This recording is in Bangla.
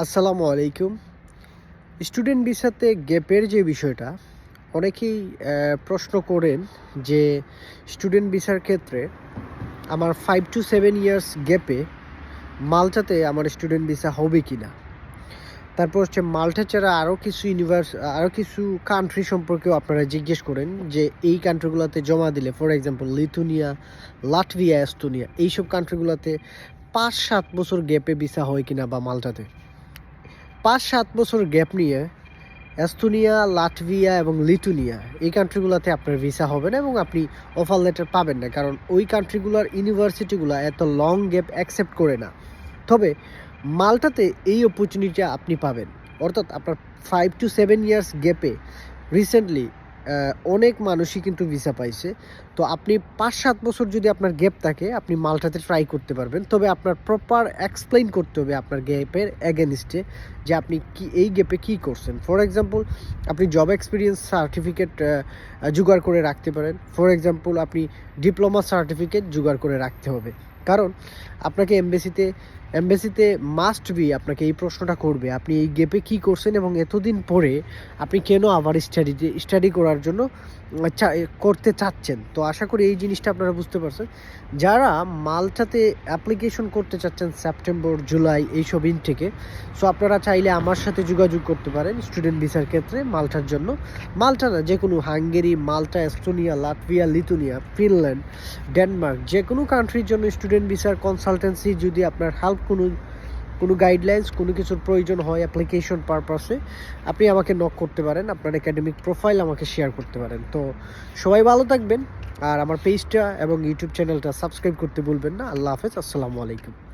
আসসালামু আলাইকুম। স্টুডেন্ট ভিসাতে গ্যাপের যে বিষয়টা, অনেকেই প্রশ্ন করেন যে স্টুডেন্ট ভিসার ক্ষেত্রে আমার ফাইভ টু সেভেন ইয়ার্স গ্যাপে মালটাতে আমার স্টুডেন্ট ভিসা হবে কি না তারপর হচ্ছে মাল্টা ছাড়া আরও কিছু ইউনিভার্স আরও কিছু কান্ট্রি সম্পর্কেও আপনারা জিজ্ঞেস করেন যে এই কান্ট্রিগুলোতে জমা দিলে for example Lithuania, Latvia, Estonia, এইসব কান্ট্রিগুলোতে পাঁচ সাত বছর গ্যাপে ভিসা হয় কিনা বা মাল্টাতে? পাঁচ সাত বছর গ্যাপ নিয়ে এস্তোনিয়া, লাটভিয়া এবং লিটুনিয়া, এই কান্ট্রিগুলোতে আপনার ভিসা হবে না এবং আপনি অফার লেটার পাবেন না। কারণ ওই কান্ট্রিগুলোর ইউনিভার্সিটিগুলো এত লং গ্যাপ অ্যাকসেপ্ট করে না। তবে মাল্টাতে এই অপরচুনিটি আপনি পাবেন। অর্থাৎ আপনার ফাইভ টু সেভেন ইয়ার্স গ্যাপে রিসেন্টলি অনেক মানুষই কিন্তু ভিসা পাইছে। তো আপনি পাঁচ সাত বছর যদি আপনার গ্যাপ থাকে, আপনি মালটাতে ট্রাই করতে পারবেন। তবে আপনার প্রপার এক্সপ্লেন করতে হবে আপনার গ্যাপের অ্যাগেনিস্টে যে আপনি কি, এই গ্যাপে কী করছেন। ফর এক্সাম্পল আপনি জব এক্সপিরিয়েন্স সার্টিফিকেট জোগাড় করে রাখতে পারেন। ফর এক্সাম্পল আপনি ডিপ্লোমা সার্টিফিকেট জোগাড় করে রাখতে হবে। কারণ আপনাকে এমবেসিতে এমবেসিতে মাস্ট বি আপনাকে এই প্রশ্নটা করবে, আপনি এই গেপে কী করছেন এবং এতদিন পরে আপনি কেন আবার স্টাডি স্টাডি করার জন্য করতে চাচ্ছেন? তো আশা করি এই জিনিসটা আপনারা বুঝতে পারছেন। যারা মালটাতে অ্যাপ্লিকেশন করতে চাচ্ছেন সেপ্টেম্বর জুলাই এইসব ইন থেকে সো আপনারা চাইলে আমার সাথে যোগাযোগ করতে পারেন স্টুডেন্ট ভিসার ক্ষেত্রে মালটার জন্য। মালটা না যে কোনো Hungary, Malta, Estonia Latvia Lithuania, Finland, Denmark যে কোনো কান্ট্রির জন্য স্টুডেন্ট ভিসার কনসালটেন্সি যদি আপনার হেল্প কোনো কোনো গাইডলাইন্স কোনো কিছুর প্রয়োজন হয় অ্যাপ্লিকেশন পারপাসে আপনি আমাকে নক করতে পারেন, আপনার একাডেমিক প্রোফাইল আমাকে শেয়ার করতে পারেন। তো সবাই ভালো থাকবেন, আর আমার পেজটা এবং ইউটিউব চ্যানেলটা সাবস্ক্রাইব করতে ভুলবেন না। আল্লাহ হাফেজ, আসসালামু আলাইকুম।